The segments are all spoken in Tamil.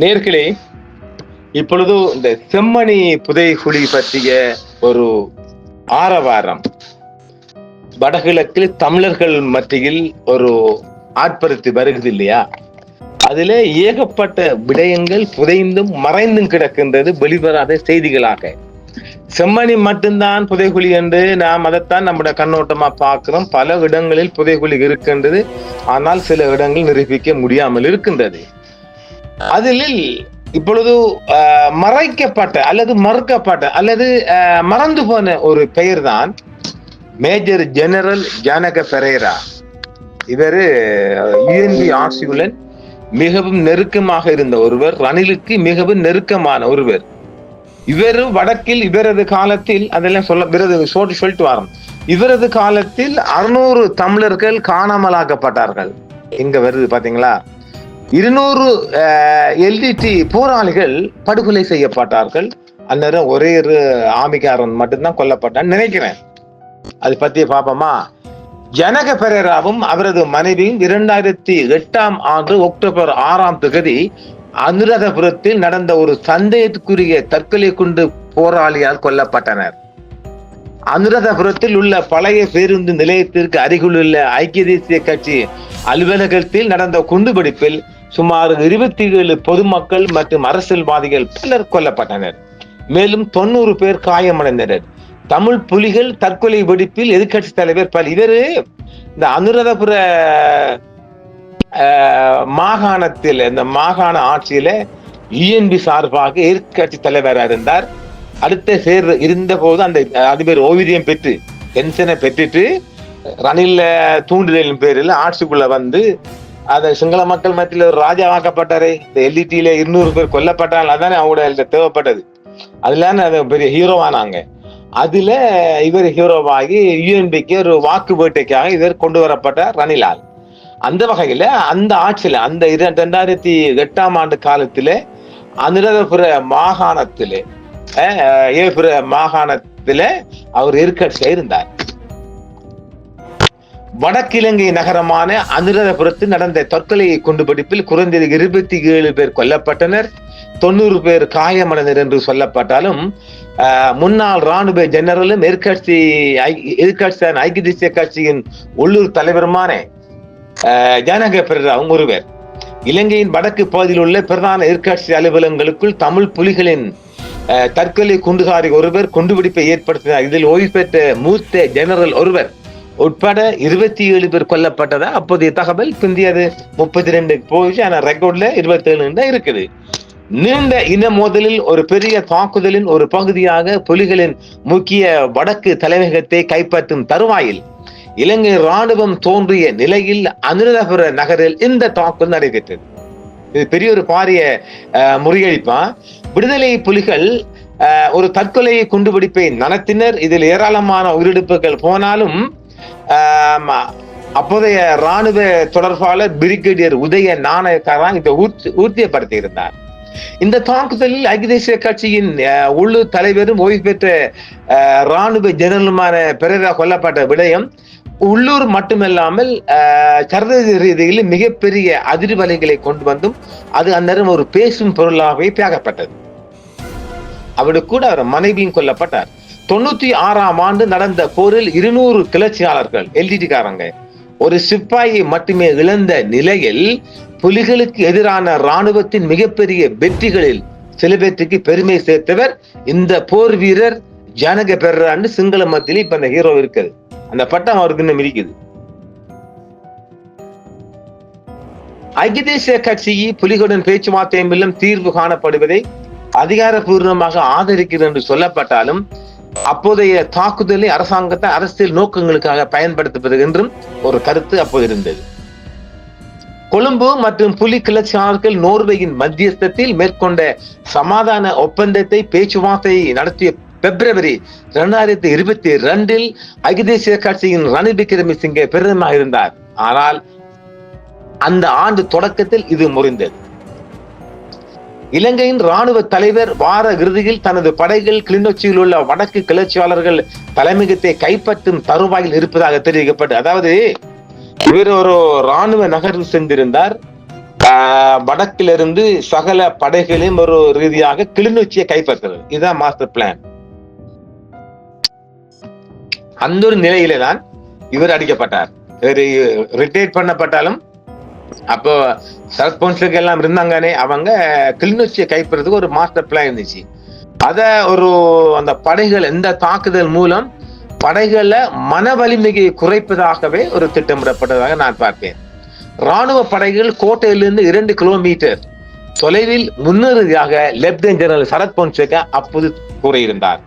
நேர்களே இப்பொழுது இந்த செம்மணி புதைகுழி பற்றிய ஒரு ஆரவாரம். வடகிழக்கில் தமிழர்கள் மத்தியில் ஒரு ஆட்படுத்தி வருகிறது இல்லையா? அதுல ஏகப்பட்ட விடயங்கள் புதைந்தும் மறைந்தும் கிடக்கின்றது வெளிவராத செய்திகளாக. செம்மணி மட்டும்தான் புதைகுழி என்று நாம் அதைத்தான் நம்முடைய கண்ணோட்டமா பார்க்கிறோம். பல இடங்களில் புதைகுழி இருக்கின்றது. ஆனால் சில இடங்கள் நிரூபிக்க முடியாமல் இருக்கின்றது. அதில் இப்பொழுது மறைக்கப்பட்ட அல்லது மறுக்கப்பட்ட அல்லது மறந்து போன ஒரு பெயர் தான் மேஜர் ஜெனரல் ஜானக பெரேரா. இவர் யூஎன்பி ஆட்சியுடன் மிகவும் நெருக்கமாக இருந்த ஒருவர் ரணிலுக்கு மிகவும் நெருக்கமான ஒருவர். இவர் வடக்கில் இவரது காலத்தில் அதெல்லாம் சொல்ல இவரது சொல்லிட்டு சொல்லிட்டு வரோம். இவரது காலத்தில் அறுநூறு தமிழர்கள் காணாமலாக்கப்பட்டார்கள். எங்க வருது பாத்தீங்களா? இருநூறு எல்டிடி போராளிகள் படுகொலை செய்யப்பட்டார்கள். அந்நேரம் ஒரே ஒரு ஆமிகாரன் மட்டும்தான் கொல்லப்பட்டான்னு நினைக்கிறேன். அது பத்தி பாப்போமா? ஜனக பெரேராவும் அவரது மனைவியும் இரண்டாயிரத்தி எட்டாம் ஆண்டு அக்டோபர் ஆறாம் தொகுதி அனுராதபுரத்தில் நடந்த ஒரு சந்தேகத்துக்குரிய தற்கொலை குண்டு போராளியால் கொல்லப்பட்டனர். அனுராதபுரத்தில் உள்ள பழைய பேருந்து நிலையத்திற்கு அருகிலுள்ள ஐக்கிய தேசிய கட்சி அலுவலகத்தில் நடந்த குண்டுபிடிப்பில் சுமார் இருபத்தி ஏழு பொதுமக்கள் மற்றும் அரசியல்வாதிகள் பலர் கொல்லப்பட்டனர். மேலும் தொண்ணூறு பேர் காயமடைந்தனர். தமிழ் புலிகள் தற்கொலை வெடிப்பில் எதிர்க்கட்சி தலைவர் பல. இவரு இந்த அனுராதபுர ஆஹ், மாகாணத்தில் இந்த மாகாண ஆட்சியில இஎன்பி சார்பாக எதிர்க்கட்சி தலைவராக இருந்தார். அடுத்த சேர் இருந்த போது அந்த அதிபர் ஓய்வூதியம் பெற்று பென்ஷனை பெற்றுட்டு ரணில தூண்டுதலின் பேரில் ஆட்சிக்குள்ள வந்து அதை சிங்கள மக்கள் மத்தியில் ஒரு ராஜாவாக்கப்பட்டாரே இந்த எல்இடியில இருநூறு பேர் கொல்லப்பட்டாங்க அதானே அவங்களோட தேவைப்பட்டது. அதுலான அது பெரிய ஹீரோவானாங்க அதுல இவர் ஹீரோவாகி யூஎன்பிக்கு ஒரு வாக்கு வேட்டைக்காக இவர் கொண்டு வரப்பட்ட ரணிலால். அந்த வகையில அந்த ஆட்சியில அந்த இர- ரெண்டாயிரத்தி எட்டாம் ஆண்டு காலத்துல அனுராதபுர மாகாணத்திலே அஹ், ஏபுர அவர் எதிர்க்கட்சியா இருந்தார். வடக்கிழங்கை நகரமான அனுராதபுரத்தில் நடந்த தற்கொலை குண்டுபிடிப்பில் குறைந்தது இருபத்தி ஏழு பேர் கொல்லப்பட்டனர். தொண்ணூறு பேர் காயமடைந்தனர் என்று சொல்லப்பட்டாலும் முன்னாள் ராணுவ ஜெனரலும் எதிர்கட்சி ஐ- ஐக்கிய தேசிய கட்சியின் உள்ளூர் தலைவருமான ஜனக பெரராவும் ஒருவர். இலங்கையின் வடக்கு பகுதியில் உள்ள பிரதான எதிர்கட்சி அலுவலகங்களுக்குள் தமிழ் புலிகளின் தற்கொலை குண்டுகாரி ஒருவர் குண்டுபிடிப்பை ஏற்படுத்தினார். இதில் ஓய்வு பெற்ற மூத்த ஜெனரல் ஒருவர் உட்பட இருபத்தி ஏழு பேர் கொல்லப்பட்டதா? அப்போதைய தகவல் பிந்தியது முப்பத்தி ரெண்டு போச்சு ஆனா ரெக்கார்ட்ல இருபத்தி ஏழு தான் இருக்குது. நீண்ட இன மோதலில் ஒரு பெரிய தாக்குதலின் ஒரு பகுதியாக புலிகளின் முக்கிய வடக்கு தலைமையகத்தை கைப்பற்றும் தருவாயில் இலங்கை ராணுவம் தோன்றிய நிலையில் அனுராதபுர நகரில் இந்த தாக்குதல் நடைபெற்றது. இது பெரிய ஒரு பாரிய முறியடிப்பா. விடுதலை புலிகள் ஒரு தற்கொலை குண்டுபிடிப்பை நடத்தினர். இதில் ஏராளமான உயிரிழப்புகள் போனாலும் அப்போதைய ராணுவ தொடர்பாளர் பிரிகேடியர் உதய நாணயக்காரன் இதை ஊர்த்தி ஊர்த்தியப்படுத்தி இருந்தார் இந்த தாக்குதலில் ஐக்கிய தேசிய கட்சியின் உள்ளூர் தலைவரும் ஓய்வு பெற்ற ராணுவ ஜெனரலுமான பெரேரா கொல்லப்பட்ட விடயம் உள்ளூர் மட்டுமல்லாமல் சர்வதேச ரீதியில் மிகப்பெரிய அதிர்வலைகளை கொண்டு வந்தும் அது அந்நேரம் ஒரு பேசும் பொருளாகவே பேகப்பட்டது. அவரு கூட அவர் மனைவியும் கொல்லப்பட்டார். தொண்ணூத்தி ஆறாம் ஆண்டு நடந்த போரில் இருநூறு கிளர்ச்சியாளர்கள் எல்டிடி காரங்க ஒரு சிப்பாயை மட்டுமே இழந்த நிலையில் புலிகளுக்கு எதிரான ராணுவத்தின் மிகப்பெரிய வெற்றிகளில் சில பேர்த்துக்கு பெருமை சேர்த்தவர் இந்த போர் வீரர் ஜனக பெர்ரான்னு சிங்கள மத்தியில் இப்ப அந்த ஹீரோ இருக்குது. அந்த பட்டம் அவருக்கு இன்னும் இருக்குது ஐக்கிய தேசிய கட்சி புலிகளுடன் பேச்சுவார்த்தை மூலம் தீர்வு காணப்படுவதை அதிகாரப்பூர்வமாக ஆதரிக்கிறது என்று சொல்லப்பட்டாலும் அப்போதைய தாக்குதலை அரசாங்கத்தை அரசியல் நோக்கங்களுக்காக பயன்படுத்துவது என்றும் ஒரு கருத்து அப்போது இருந்தது. கொழும்பு மற்றும் புலி கிளர்ச்சியாளர்கள் நோர்வேயின் மத்தியஸ்தத்தில் மேற்கொண்ட சமாதான ஒப்பந்தத்தை பேச்சுவார்த்தை நடத்திய பிப்ரவரி இரண்டாயிரத்தி இருபத்தி இரண்டில் அகிதேசிய தேசிய கட்சியின் ரணில் விக்ரமசிங்கே பிரதமராக இருந்தார். ஆனால் அந்த ஆண்டு தொடக்கத்தில் இது முறிந்தது. இலங்கையின் ராணுவ தலைவர் வார இறுதியில் தனது படைகள் கிளிநொச்சியில் உள்ள வடக்கு கிளர்ச்சியாளர்கள் தலைமையகத்தை கைப்பற்றும் தருவாயில் இருப்பதாக தெரிவிக்கப்பட்டு அதாவது இவர் ஒரு ராணுவ நகரில் சென்றிருந்தார். வடக்கிலிருந்து சகல படைகளையும் ஒரு ரீதியாக கிளிநொச்சியை கைப்பற்றுறது இதுதான் மாஸ்டர் பிளான் அந்த ஒரு நிலையில தான் இவர் அடிக்கப்பட்டார். ரிட்டையர் பண்ணப்பட்டாலும் அப்போ சரத் பொன்சேகா எல்லாம் இருந்தாங்கனே அவங்க கிளிநொச்சியை கைப்பறதுக்கு ஒரு மாஸ்டர் பிளான் இருந்துச்சு. அத ஒரு அந்த படைகள் எந்த தாக்குதல் மூலம் படைகளை மன வலிமையை குறைப்பதாகவே ஒரு திட்டமிடப்பட்டதாக நான் பார்ப்பேன். ராணுவ படைகள் கோட்டையிலிருந்து இரண்டு கிலோமீட்டர் தொலைவில் முன்னேறியதாக லெப்டினன்ட் ஜெனரல் சரத் பொன்சேகா அப்போது கூறியிருந்தார்.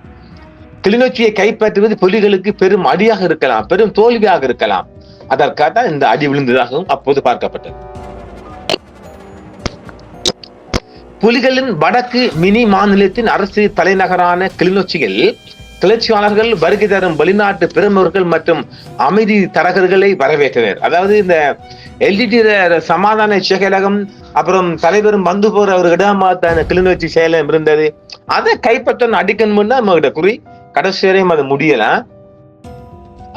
கிளிநொச்சியை கைப்பற்றுவது புலிகளுக்கு பெரும் அடியாக இருக்கலாம் பெரும் தோல்வியாக இருக்கலாம். அதற்காக தான் இந்த அடி விழுந்ததாகவும் அப்போது பார்க்கப்பட்டது. புலிகளின் வடக்கு மினி மாநிலத்தின் அரசு தலைநகரான கிளிநொச்சியில் கிளர்ச்சியாளர்கள் வருகை தரும் வெளிநாட்டு பிரமுகர்கள் மற்றும் அமைதி தரகர்களை வரவேற்றனர். அதாவது இந்த எல்டிடி சமாதான செயலகம் அப்புறம் தலைவரும் வந்து போற ஒரு இடமாத்தான கிளிநொச்சி செயலம் இருந்தது. அதை கைப்பற்ற அடிக்கணும்னு நம்ம குறி. கடைசி வரையும் அது முடியலாம்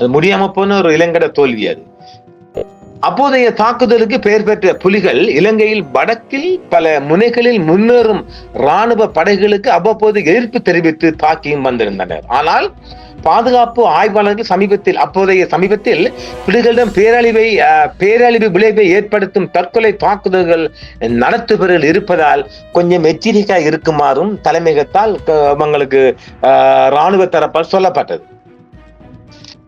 அது முடியாம போன ஒரு இளங்கட தோல்வி அது. அப்போதைய தாக்குதலுக்கு பெயர் பெற்ற புலிகள் இலங்கையில் வடக்கில் பல முனைகளில் முன்னேறும் ராணுவ படைகளுக்கு அவ்வப்போது எதிர்ப்பு தெரிவித்து தாக்கியும் வந்திருந்தனர். ஆனால் பாதுகாப்பு ஆய்வாளர்கள் சமீபத்தில் அப்போதைய சமீபத்தில் புலிகளிடம் பேரழிவை அஹ், பேரழிவு விளைவை ஏற்படுத்தும் தற்கொலை தாக்குதல்கள் நடத்துபவர்கள் இருப்பதால் கொஞ்சம் எச்சரிக்கையாக இருக்குமாறும் தலைமையகத்தால் அவங்களுக்கு ராணுவ தரப்பால் சொல்லப்பட்டது.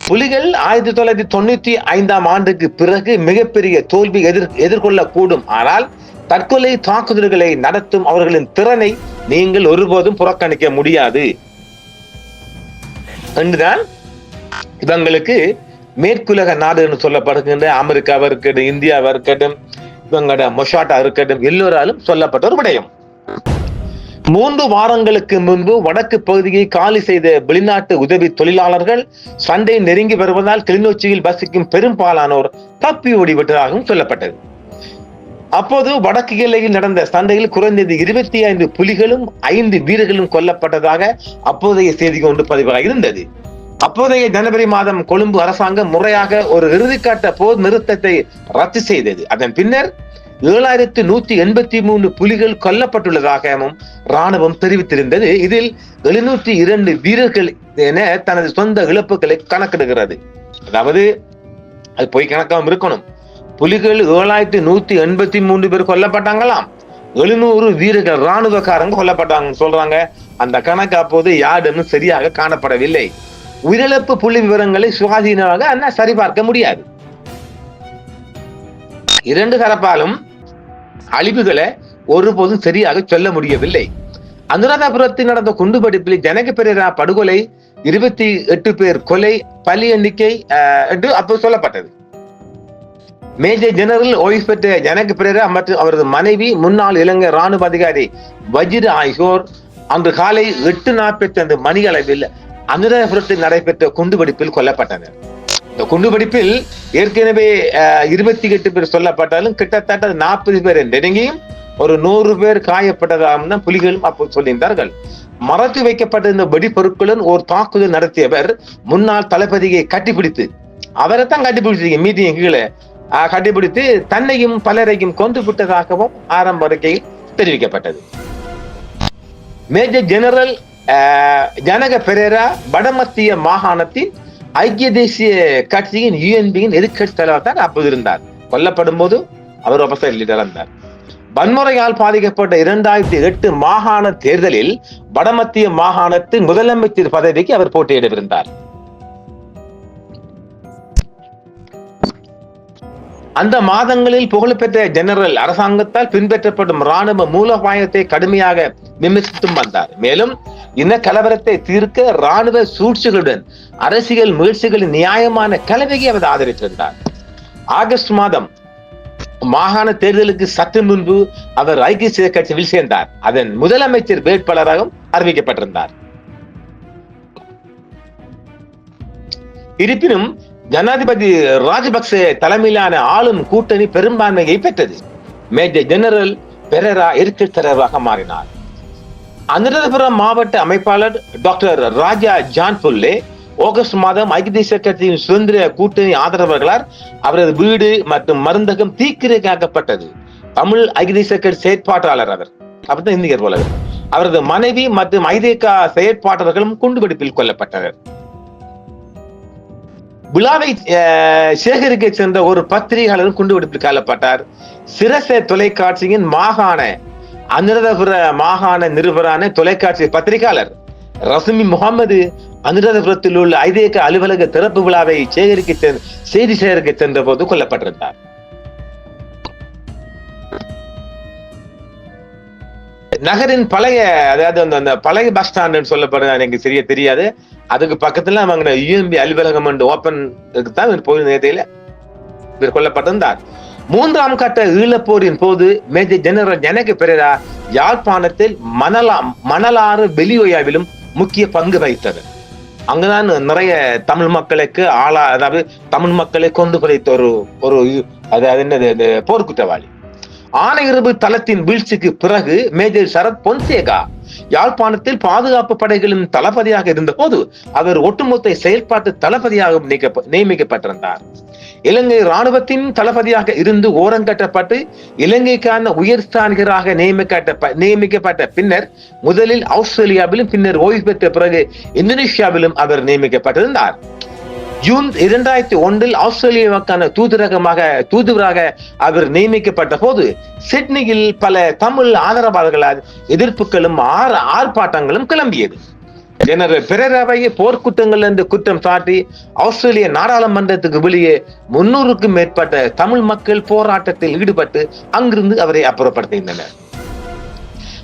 புலிகள் ஆயிரத்தி தொள்ளாயிரத்தி தொண்ணூத்தி ஐந்தாம் ஆண்டுக்கு பிறகு மிகப்பெரிய தோல்வி எதிர் எதிர்கொள்ளக்கூடும். ஆனால் தற்கொலை தாக்குதல்களை நடத்தும் அவர்களின் திறனை நீங்கள் ஒருபோதும் புறக்கணிக்க முடியாது. என்றுதான் இவங்களுக்கு மேற்குலக நாடு என்று சொல்லப்படுகின்ற அமெரிக்காவா இருக்கட்டும் இந்தியாவா இருக்கட்டும் இவங்களோட மொஷாட்டா இருக்கட்டும் எல்லோராலும் சொல்லப்பட்ட ஒரு விடயம். மூன்று வாரங்களுக்கு முன்பு வடக்கு பகுதியை காலி செய்த வெளிநாட்டு உதவி தொழிலாளர்கள் சண்டை நெருங்கி வருவதால் கிளிநொச்சியில் வசிக்கும் பெரும்பாலானோர் தப்பி ஓடிவிட்டதாகவும் சொல்லப்பட்டது. அப்போது வடக்கு எல்லையில் நடந்த சண்டையில் குறைந்தது இருபத்தி ஐந்து புலிகளும் ஐந்து வீரர்களும் கொல்லப்பட்டதாக அப்போதைய செய்தி ஒன்று பதிவாக இருந்தது. அப்போதைய ஜனவரி மாதம் கொழும்பு அரசாங்கம் முறையாக ஒரு இறுதிக்கட்ட போர் நிறுத்தத்தை ரத்து செய்தது. அதன் பின்னர் ஏழாயிரத்து நூத்தி எண்பத்தி மூணு புலிகள் கொல்லப்பட்டுள்ளதாகவும் ராணுவம் தெரிவித்திருந்தது. இதில் எழுநூற்றி இரண்டு வீரர்கள் என தனது சொந்த இழப்புகளை கணக்கிடுகிறது. அதாவது அது பொய் கணக்காகவும் இருக்கணும். புலிகள் ஏழாயிரத்தி நூத்தி எண்பத்தி மூன்று பேர் கொல்லப்பட்டாங்களாம். எழுநூறு வீரர்கள் ராணுவக்காரங்க கொல்லப்பட்டாங்கன்னு சொல்றாங்க. அந்த கணக்கு அப்போது யாருன்னு சரியாக காணப்படவில்லை. உயிரிழப்பு புள்ளி விவரங்களை சுகாதீனமாக அண்ணா சரிபார்க்க முடியாது. இரண்டு தரப்பாலும் அழிவுகளை ஒருபோதும் சரியாக சொல்ல முடியவில்லை. அனுராதபுரத்தில் நடந்த குண்டுவெடிப்பில் ஜனக பெரியரா படுகொலை இருபத்தி எட்டு பேர் கொலை பலி எண்ணிக்கை என்று அப்போது சொல்லப்பட்டது. மேஜர் ஜெனரல் ஓய்வு பெற்ற ஜனக பெரியரா மற்றும் அவரது மனைவி முன்னாள் இலங்கை ராணுவ அதிகாரி வஜிர ஆகியோர் அன்று காலை எட்டு நாற்பத்தி ஐந்து மணி அளவில் அனுராதபுரத்தில் நடைபெற்ற குண்டுவெடிப்பில் கொல்லப்பட்டனர். இந்த குண்டுவெடிப்பில் ஏற்கனவே அஹ், இருபத்தி எட்டு பேர் சொல்லப்பட்டாலும் கிட்டத்தட்ட நாற்பது பேர் நெருங்கியும் ஒரு நூறு பேர் காயப்பட்டதாகவும் தான் புலிகளும் அப்போது சொல்லியிருந்தார்கள். மறைத்து வைக்கப்பட்டிருந்த வெடிப்பொருட்களுடன் ஒரு தாக்குதல் நடத்தியவர் முன்னாள் தளபதியை கட்டிப்பிடித்து அவரை தான் கட்டிப்பிடிச்சிருக்க மீட்டிங் கீழே. அஹ், கட்டிப்பிடித்து தன்னையும் பலரையும் கொண்டு விட்டதாகவும் ஆரம்ப அறிக்கையில் தெரிவிக்கப்பட்டது. மேஜர் ஜெனரல் ஜனக பெரேரா வடமத்திய மாகாணத்தின் ஐக்கிய தேசிய கட்சியின் யூஎன்பியின் எதிர்கட்சி தலைவர் தான் அப்போது இருந்தார். கொல்லப்படும் போது அவர் ஒபசைட் இருந்தார் வன்முறையால் பாதிக்கப்பட்ட இரண்டாயிரத்தி எட்டு மாகாண தேர்தலில் வடமத்திய மாகாணத்தின் முதலமைச்சர் பதவிக்கு அவர் போட்டியிடவிருந்தார். அந்த மாதங்களில் புகழ்பெற்ற ஜெனரல் அரசாங்கத்தால் பின்பற்றப்படும் ராணுவ மூலோபாயத்தை கடுமையாக விமர்சித்தும் வந்தார். மேலும் இன கலவரத்தை தீர்க்க ராணுவ சூழ்ச்சிகளுடன் அரசியல் முயற்சிகளின் நியாயமான கலவையை அவர் ஆதரித்திருந்தார். ஆகஸ்ட் மாதம் மாகாண தேர்தலுக்கு சற்று முன்பு அவர் ஐக்கிய கட்சியில் சேர்ந்தார். அதன் முதலமைச்சர் வேட்பாளராகவும் அறிவிக்கப்பட்டிருந்தார். இருப்பினும் ஜனாதிபதி ராஜபக்சே தலைமையிலான ஆளும் கூட்டணி பெரும்பான்மையை பெற்றது. மேஜர் ஜெனரல் பெரரா எதிர்க்கட்சி தலைவராக மாறினார். அனுராதபுரம் மாவட்ட அமைப்பாளர் doctor Raja John Pulle August மாதம் ஐக்கிய தேசிய கட்சியின் சுதந்திர கூட்டணி ஆதரவாளர்களால் அவரது வீடு மற்றும் மருந்தகம் தீக்கிரையாக்கப்பட்டது தமிழ் கட்சி செயற்பாட்டாளர் அவர். அப்படித்தான் இந்தியர் போல. அவரது மனைவி மற்றும் ஐதேகா செயற்பாட்டாளர்களும் குண்டுவெடிப்பில் கொல்லப்பட்டனர். விழாவை சேகரிக்க சென்ற ஒரு பத்திரிகையாளரும் குண்டுவெடிப்பில் காலப்பட்டார் சிரச தொலைக்காட்சியின் மாகாண அனுராதபுர மாகாண நிருபரான தொலைக்காட்சி பத்திரிகையாளர் ரசுமி முகமது அனுராதபுரத்தில் உள்ள ஐதேக அலுவலக திறப்பு விழாவை சேகரிக்க செய்தி சேகரிக்க சென்ற போது கொல்லப்பட்டிருந்தார். நகரின் பழைய அதாவது அந்த அந்த பழைய பஸ் ஸ்டாண்டுன்னு சொல்லப்படுறது எனக்கு சரியா தெரியாது. அதுக்கு பக்கத்துல அவங்க யூஎம்பி அலுவலகம் ஓபன் தான் இவர் போயிருந்த நேரத்தில் இவர் கொல்லப்பட்டிருந்தார். மூன்றாம் கட்ட ஈழப்போரின் போது மேஜர் ஜெனரல் ஜனக பெரேரா யாழ்ப்பாணத்தில் மணலா மணலாறு வெளியோயாவிலும் முக்கிய பங்கு வகித்தது. அங்கதான் நிறைய தமிழ் மக்களுக்கு ஆளா அதாவது தமிழ் மக்களை கொண்டு குறைத்த ஒரு ஒரு அதாவது என்னது? போர்க்குற்றவாளி. ஆணையரவு தளத்தின் வீழ்ச்சிக்கு பிறகு மேஜர் சரத் பொன்சேகா யாழ்ப்பாணத்தில் பாதுகாப்பு படைகளின் தளபதியாக இருந்தபோது அவர் ஒட்டுமொத்த செயல்பாட்டு தளபதியாக நியமிக்கப்பட்டிருந்தார். இலங்கை ராணுவத்தின் தளபதியாக இருந்து ஓரங்கட்டப்பட்டு இலங்கைக்கான உயர்ஸ்தானிகராக நியமிக்கப்பட்ட நியமிக்கப்பட்ட பின்னர் முதலில் ஆஸ்திரேலியாவிலும் பின்னர் ஓய்வு பெற்ற பிறகு இந்தோனேஷியாவிலும் அவர் நியமிக்கப்பட்டிருந்தார். ஜூன் இரண்டாயிரத்தி ஒன்றில் ஆஸ்திரேலியாவுக்கான தூதரகமாக தூதுவராக அவர் நியமிக்கப்பட்ட போது சிட்னியில் பல தமிழ் ஆதரவாளர்களால் எதிர்ப்புகளும் ஆர்ப்பாட்டங்களும் கிளம்பியது. ஜெனரல் பெரேராவை போர்க்குற்றங்கள் என்று குற்றம் சாட்டி ஆஸ்திரேலிய நாடாளுமன்றத்துக்கு வெளியே முன்னூறுக்கும் மேற்பட்ட தமிழ் மக்கள் போராட்டத்தில் ஈடுபட்டு அங்கிருந்து அவரை அப்புறப்படுத்தியிருந்தனர்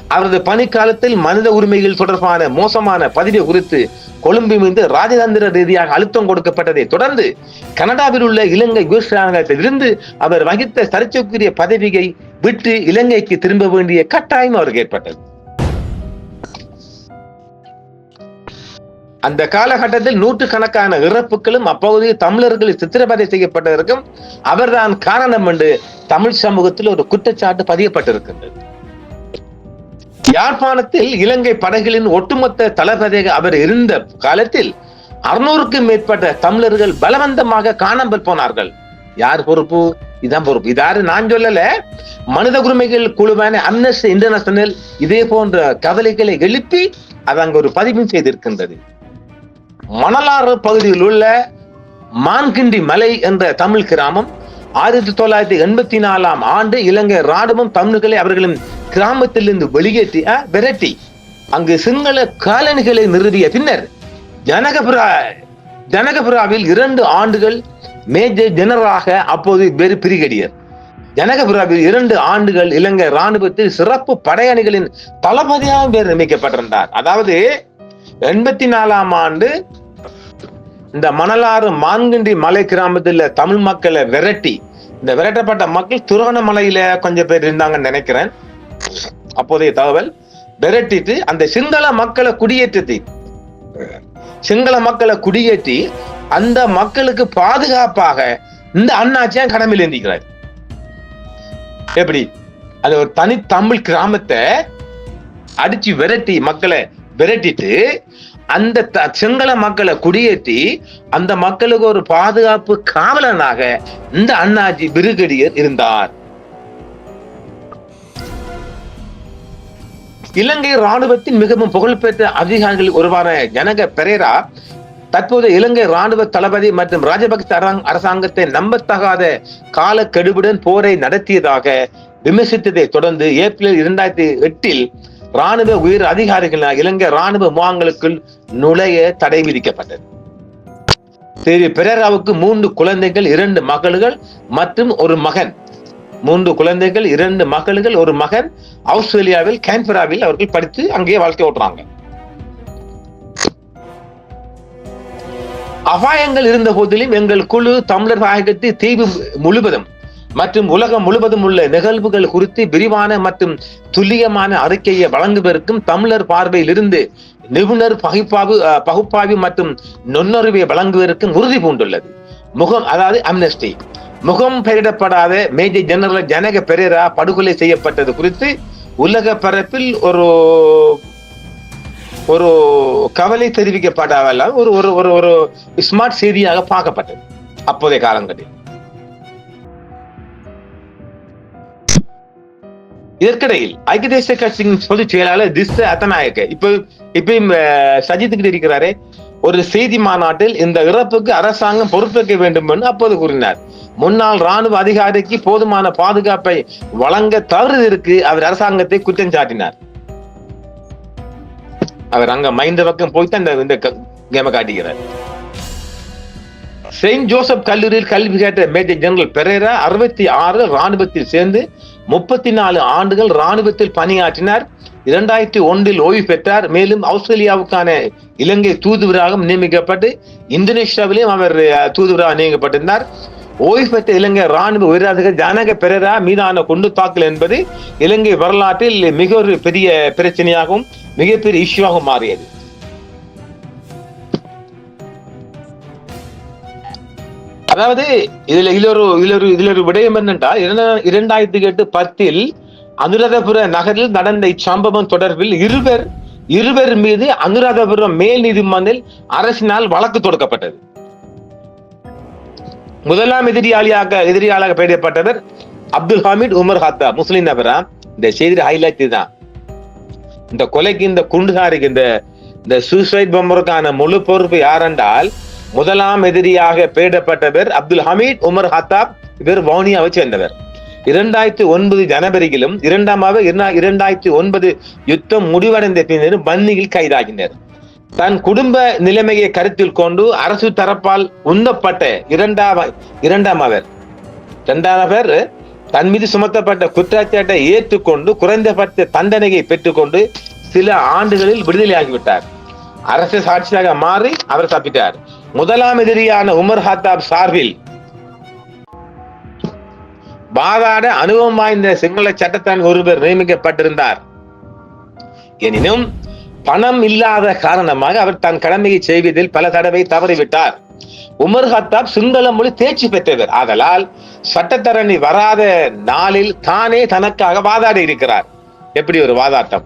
அவரது பணிக்காலத்தில் மனித உரிமைகள் தொடர்பான மோசமான பதிவு குறித்து கொழும்பு மீது ராஜதந்திர ரீதியாக அழுத்தம் கொடுக்கப்பட்டதை தொடர்ந்து கனடாவில் உள்ள இலங்கை இருந்து அவர் வகித்த சர்ச்சைக்குரிய பதவியை விட்டு இலங்கைக்கு திரும்ப வேண்டிய கட்டாயம் அவருக்கு ஏற்பட்டது. அந்த காலகட்டத்தில் நூற்றுக்கணக்கான இறப்புகளும் அப்பகுதியில் தமிழர்கள் சித்திரவதை செய்யப்பட்டதற்கும் அவர்தான் காரணம் என்று தமிழ் சமூகத்தில் ஒரு குற்றச்சாட்டு பதியப்பட்டிருக்கின்றது. யாழ்ப்பாணத்தில் இலங்கை படைகளின் ஒட்டுமொத்த தளபதியாக அவர் இருந்த காலத்தில் அறுநூறுக்கும் மேற்பட்ட தமிழர்கள் பலவந்தமாக காணாமல் போனார்கள். யார் பொறுப்பு? இதான் பொறுப்பு. இதாரு நான் சொல்லல. மனித உரிமைகள் குழுவான அம்னஸ்டி இன்டர்நேஷனல் இதே போன்ற கவலைகளை எழுப்பி அது அங்கு ஒரு பதிவு செய்திருக்கின்றது. மணலாறு பகுதியில் உள்ள மான்கிண்டி மலை என்ற தமிழ் கிராமம் ஆயிரத்தி தொள்ளாயிரத்தி எண்பத்தி நாலாம் ஆண்டு இலங்கை ராணுவம் தமிழர்களை அவர்களின் கிராமத்திலிருந்து வெளியேற்றி விரட்டி. அங்கு சிங்கள காலனிகளை நிறுவிய பின்னர் ஜனகபுரா ஜனகபுராவில் இரண்டு ஆண்டுகள் மேஜர் ஜெனரலாக அப்போது வேறு பிரிகடியர். ஜனகபுராவில் இரண்டு ஆண்டுகள் இலங்கை ராணுவத்தில் சிறப்பு படையணிகளின் தளபதியாக பேர் நியமிக்கப்பட்டிருந்தார். அதாவது எண்பத்தி நாலாம் ஆண்டு இந்த மணலாறு மான்கிண்டி மலை கிராமத்துல தமிழ் மக்களை விரட்டி இந்த விரட்டப்பட்ட மக்கள் துரோணமலையில கொஞ்சம் பேர் இருந்தாங்கன்னு நினைக்கிறேன். அப்போதைய தகவல் விரட்டிட்டு அந்த சிங்கள மக்களை குடியேற்றி சிங்கள மக்களை குடியேற்றி அந்த மக்களுக்கு பாதுகாப்பாக இந்த அண்ணாச்சியா கடமையில் இருந்திக்கிறார் எப்படி? அது ஒரு தனி தமிழ் கிராமத்தை அடிச்சு விரட்டி மக்களை விரட்டிட்டு அந்த த- சிங்கள மக்களை குடியேற்றி அந்த மக்களுக்கு ஒரு பாதுகாப்பு காவலனாக இந்த அண்ணாஜி பிரிகேடியர் இருந்தார். இலங்கை ராணுவத்தின் மிகவும் புகழ்பெற்ற அதிகாரிகளில் ஒருவான ஜனக பெரேரா தற்போது இலங்கை ராணுவ தளபதி மற்றும் ராஜபக்ச அரசாங்கத்தை நம்பத்தகாத காலக்கெடுவுடன் போரை நடத்தியதாக விமர்சித்ததை தொடர்ந்து ஏப்ரல் இரண்டாயிரத்தி எட்டில் ராணுவ உயர் அதிகாரிகள் இலங்கை ராணுவ முகாங்களுக்குள் நுழைய தடை விதிக்கப்பட்டது. திரு பெரேராவுக்கு மூன்று குழந்தைகள் இரண்டு மகள்கள் மற்றும் ஒரு மகன். மூன்று குழந்தைகள் இரண்டு மகள்கள் ஒரு மகன். ஆஸ்திரேலியாவில் கேன்பராவில் அவர்கள் படித்து அங்கேயே வாழ்க்கை ஓட்டுறாங்க. அபாயங்கள் இருந்த போதிலும் எங்கள் குழு தமிழர் நாயகத்தை தீவு முழுவதும் மற்றும் உலகம் முழுவதும் உள்ள நிகழ்வுகள் குறித்து விரிவான மற்றும் துல்லியமான அறிக்கையை வழங்குவதற்கும் தமிழர் பார்வையில் இருந்து நிபுணர் பகுப்பாய்வு பகுப்பாய்வு மற்றும் நுண்ணறிவை வழங்குவதற்கும் உறுதி பூண்டுள்ளது. முகம் அதாவது அம்னஸ்டி முகம் பெயரிடப்படாத மேஜர் ஜெனரல் ஜனக பெரேரா படுகொலை செய்யப்பட்டது குறித்து உலக பரப்பில் ஒரு ஒரு கவலை தெரிவிக்கப்படாமல் ஒரு ஒரு ஒரு ஒரு ஸ்மார்ட் செய்தியாக பார்க்கப்பட்டது அப்போதைய காலங்களில். இதற்கிடையில் ஐக்கிய தேசிய கட்சியின் பொதுச் செயலாளர் திஸ் அத்தநாயக்க இப்ப இப்பயும் அஹ், சஜித் இருக்கிறாரே ஒரு செய்தி மாநாட்டில் இந்த இறப்புக்கு அரசாங்கம் பொறுப்பேற்க வேண்டும் என்று அப்போது கூறினார். முன்னாள் ராணுவ அதிகாரிக்கு போதுமான பாதுகாப்பை வழங்க தவறுதற்கு அவர் அரசாங்கத்தை குற்றம் சாட்டினார். அவர் அங்க மைந்த பக்கம் போய் தான் இந்த- இந்த கேம காட்டுகிறார் செயின்ட் ஜோசப் கல்லூரியில் கல்வி கேட்ட மேஜர் ஜெனரல் பெரேரா அறுபத்தி ஆறு ராணுவத்தில் சேர்ந்து முப்பத்தி நாலு ஆண்டுகள் ராணுவத்தில் பணியாற்றினார். இரண்டாயிரத்தி ஒன்றில் ஓய்வு பெற்றார். மேலும் ஆஸ்திரேலியாவுக்கான இலங்கை தூதுவராக நியமிக்கப்பட்டு இந்தோனேஷியாவிலும் அவர் தூதுவராக நியமிக்கப்பட்டிருந்தார். ஓய்வு பெற்ற இலங்கை ராணுவ உயரதிகாரி ஜனக பெரேரா மீதான குண்டு தாக்கல் என்பது இலங்கை வரலாற்றில் மிக ஒரு பெரிய பிரச்சனையாகவும் மிகப்பெரிய இஷ்யூவாகவும் மாறியது. அதாவது இதுல இதுல ஒரு இதுல ஒரு இதுல ஒரு விடயம் என்னென்றால் இரண்டா- இரண்டாயிரத்தி எட்டு பத்தில் அனுராதபுர நகரில் நடந்த இச்சம்பவம் தொடர்பில் இருவர் இருவர் மீது அனுராதபுரம் மேல் நீதிமன்றில் அரசினால் வழக்கு தொடுக்கப்பட்டது. முதலாம் எதிரியாளியாக எதிரியாளாக பெயரிடப்பட்டவர் அப்துல் ஹமீத் உமர் ஹத்தா முஸ்லிம் நபரா? இந்த செய்தி ஹைலைட் தான் இந்த கொலைக்கு இந்த குண்டுகாரிக்கு இந்த இந்த சூசைட் பம்பருக்கான முழு பொறுப்பு யாரென்றால் முதலாம் எதிரியாக பெயரிடப்பட்டவர் அப்துல் ஹமீத் உமர் ஹத்தாப் இவர் வவுனியாவை சேர்ந்தவர். இரண்டாயிரத்தி ஒன்பது ஜனவரியிலும் இரண்டாமாக இரண்டாயிரத்தி ஒன்பது யுத்தம் முடிவடைந்த பின்னர் பன்னியில் கைதாகினர். தன் குடும்ப நிலைமையை கருத்தில் கொண்டு அரசு தரப்பால் உந்தப்பட்ட இரண்டாம் இரண்டாம் அவர் இரண்டாம் அவர் தன் மீது சுமத்தப்பட்ட குற்றச்சாட்டை ஏற்றுக்கொண்டு குறைந்தபட்ச தண்டனையை பெற்றுக்கொண்டு சில ஆண்டுகளில் விடுதலையாகிவிட்டார். அரசு சாட்சியாக மாறி அவர் தப்பிட்டார் முதலாம் எதிரியான உமர் ஹத்தாப் சார்பில் வாதாட அனுபவம் வாய்ந்த சிங்கள சட்டத்தான் ஒருவர் நியமிக்கப்பட்டிருந்தார். எனினும் பணம் இல்லாத காரணமாக அவர் தன் கடமையை செய்வதில் பல தடவை தவறிவிட்டார். உமர் ஹத்தாப் சிங்கள மொழி தேர்ச்சி பெற்றவர். ஆதலால் சட்டத்தரணி வராத நாளில் தானே தனக்காக வாதாடி இருக்கிறார். எப்படி ஒரு வாதாட்டம்?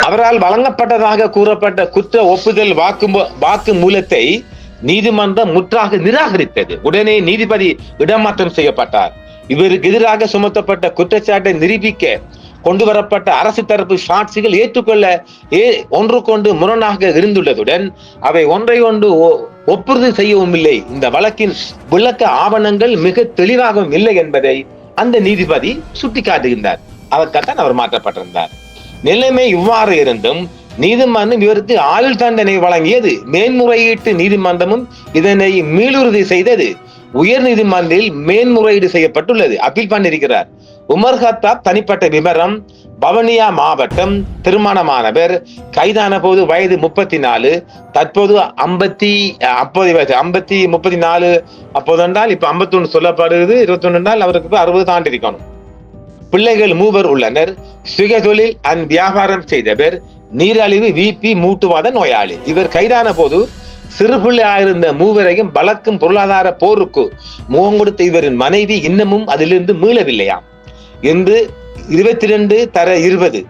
அவரால் வழங்கப்பட்டதாக கூறப்பட்ட குற்ற ஒப்புதல் வாக்கு வாக்கு மூலத்தை நீதிமன்றம் முற்றாக நிராகரித்தது. உடனே நீதிபதி இடமாற்றம் செய்யப்பட்டார். இவருக்கு எதிராக சுமத்தப்பட்ட குற்றச்சாட்டை நிரூபிக்க கொண்டு வரப்பட்ட அரசு தரப்பு சாட்சிகள் ஏற்றுக்கொள்ள ஏ ஒன்று கொண்டு முரணாக இருந்துள்ளதுடன் அவை ஒன்றை ஒன்று ஒ- ஒப்புறுதி செய்யவும் இல்லை. இந்த வழக்கின் விளக்க ஆவணங்கள் மிக தெளிவாகவும் இல்லை என்பதை அந்த நீதிபதி சுட்டிக்காட்டுகின்றார். அதற்காகத்தான் அவர் மாற்றப்பட்டிருந்தார். நிலைமை இவ்வாறு இருந்தும் நீதிமன்றம் இவருக்கு ஆயுள் தண்டனை வழங்கியது. மேன்முறையீட்டு நீதிமன்றமும் இதனை மீளுறுதி செய்தது. உயர் நீதிமன்றில் மேன்முறையீடு செய்யப்பட்டுள்ளது. அப்பீல் பண்ணியிருக்கிறார். உமர் ஹத்தாப் தனிப்பட்ட விவரம் பவனியா மாவட்டம் திருமணமானவர். கைதான போது வயது முப்பத்தி நாலு தற்போது ஐம்பத்தி அப்போது வயது ஐம்பத்தி முப்பத்தி நாலு அப்போது என்றால் இப்போ ஐம்பத்தி ஒண்ணு சொல்லப்படுது என்றால் அவருக்கு அறுபது தாண்டி இருக்கணும் பிள்ளைகள் மூவர் உள்ளனர். சுய தொழில் அண்ட் வியாபாரம் செய்தவர் நீரழிவு விபி மூட்டுவாத நோயாளி. இவர் கைதான போது சிறு பிள்ளையாயிருந்த மூவரையும் பலக்கும் பொருளாதார போருக்கு முகம் கொடுத்த இவரின் மனைவி இன்னமும் அதிலிருந்து மீளவில்லையாம். என்று இருபத்தி ரெண்டு தர இருபது.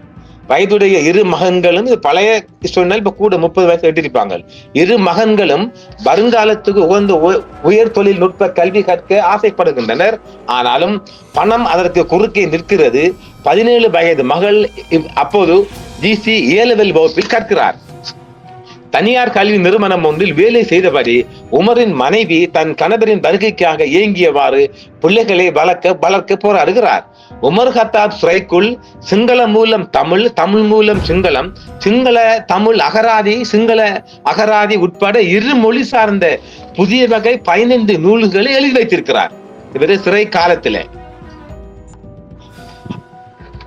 வயதுடைய இரு மகன்களும் இது பழைய சொன்னால் இப்ப கூட முப்பது வயசு எட்டிருப்பாங்க இரு மகன்களும் வருங்காலத்துக்கு உகந்த உ- உயர் தொழில்நுட்ப கல்வி கற்க ஆசைப்படுகின்றனர். ஆனாலும் பணம் அதற்கு குறுக்கே நிற்கிறது. பதினேழு வயது மகள் அப்போது ஜிசி ஏலவெல் வகுப்பில் கற்கிறார். தனியார் கல்வி நிறுவனம் ஒன்றில் வேலை செய்தபடி உமரின் மனைவி தன் கணவரின் வருகைக்காக ஏங்கியவாறு பிள்ளைகளை வளர்க்க வளர்க்க போராடுகிறார். உமர் ஹத்தாப் சிறைக்குள் சிங்கள மூலம் தமிழ் தமிழ் மூலம் சிங்களம் சிங்கள தமிழ் அகராதி சிங்கள அகராதி உட்பட இரு மொழி சார்ந்த புதிய வகை பதினைந்து நூல்களை எழுதி வைத்திருக்கிறார். இவரு சிறை காலத்திலே.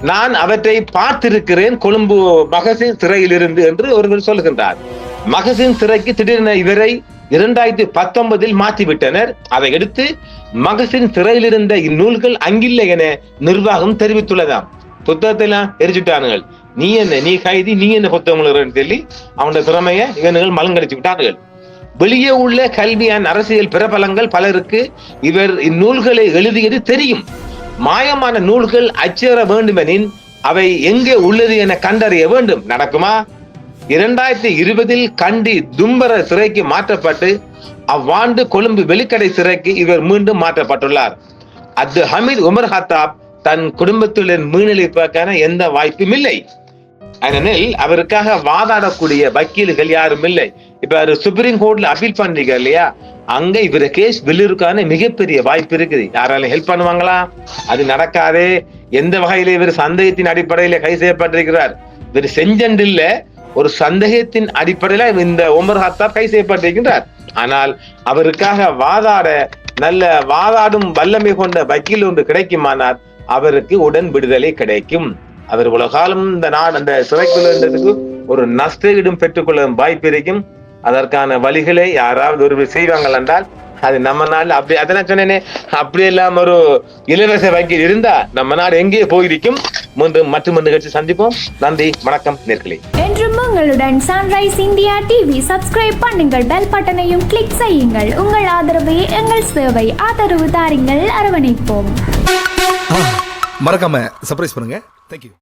நான் அவற்றை பார்த்திருக்கிறேன் கொழும்பு மகசின் சிறையிலிருந்து என்று ஒருவர் சொல்லுகின்றார். மகசின் சிறைக்கு திடீரென இவரை இரண்டாயிரத்தி பத்தொன்பதில் மாற்றிவிட்டனர். அதை அடுத்து மகசின் சிறையில் இருந்த இந்நூல்கள் அங்கில்லை என நிர்வாகம் தெரிவித்துள்ளதாம். புத்தகத்தை எல்லாம் எரிச்சுட்டானுங்கள் நீ என்ன நீ கைதி நீ என்ன புத்தகம் சொல்லி அவனோட திறமைய இவனுகள் மலங்கடிச்சு விட்டார்கள். வெளியே உள்ள கல்வியான் அரசியல் பிரபலங்கள் பலருக்கு இவர் இந்நூல்களை எழுதியது தெரியும். மாயமான நூல்கள் அச்சேற வேண்டுமெனின் அவை எங்கே உள்ளது என கண்டறிய வேண்டும். நடக்குமா? இரண்டாயிரத்தி இருபதில் கண்டி தும்பர சிறைக்கு மாற்றப்பட்டு அவ்வாண்டு கொழும்பு வெளிக்கடை சிறைக்கு இவர் மீண்டும் மாற்றப்பட்டுள்ளார். அப்து ஹமீத் உமர் ஹத்தாப் தன் குடும்பத்துடன் மீனழிப்பதற்கான எந்த வாய்ப்பும் இல்லை. அதனில் அவருக்காக வாதாடக்கூடிய வக்கீல்கள் யாரும் இல்லை. இப்ப அவர் சுப்ரீம் கோர்ட்ல அப்பீல் பண்றீங்க இல்லையா? அங்க இவர கேஸ் வில்லிருக்கான மிகப்பெரிய வாய்ப்பு இருக்குது. யாராலும் ஹெல்ப் பண்ணுவாங்களா? அது நடக்காதே. எந்த வகையில இவர் சந்தேகத்தின் அடிப்படையில கை செய்யப்பட்டிருக்கிறார்? இவர் செஞ்சண்டில்ல ஒரு சந்தேகத்தின் அடிப்படையில இந்த ஒமர் ஹத்தாப் கை செய்யப்பட்டிருக்கின்றார். ஆனால் அவருக்காக வாதாட நல்ல வாதாடும் வல்லமை கொண்ட வக்கீல் ஒன்று கிடைக்குமானால் அவருக்கு உடன் விடுதலை கிடைக்கும். அவர் உலகாலம் இந்த நாடு அந்த சிறைக்குள்ள இருந்ததுக்கு ஒரு நஷ்டஈடும் பெற்றுக்கொள்ளும் வாய்ப்பு இருக்கும். அதற்கான வழிகளை யாராவது ஒரு செய்வாங்கள் என்றால் அது நம்ம நாள் அப்படி அதெல்லாம் சொன்னேனே அப்படி எல்லாம் ஒரு இலவச வங்கி இருந்தா நம்ம நாடு எங்கேயே போயிருக்கும்? மீண்டும் மற்றும் நிகழ்ச்சி சந்திப்போம். நன்றி வணக்கம் நேர்களே. என்றும் உங்களுடன் சன்ரைஸ் இந்தியா டிவி சப்ஸ்கிரைப் பண்ணுங்கள் பெல் பட்டனையும் கிளிக் செய்யுங்கள். உங்கள் ஆதரவே எங்கள் சேவை ஆதரவு தாருங்கள். அரவணைப்போம். மறக்காம சர்ப்ரைஸ் பண்ணுங்க. தேங்க்யூ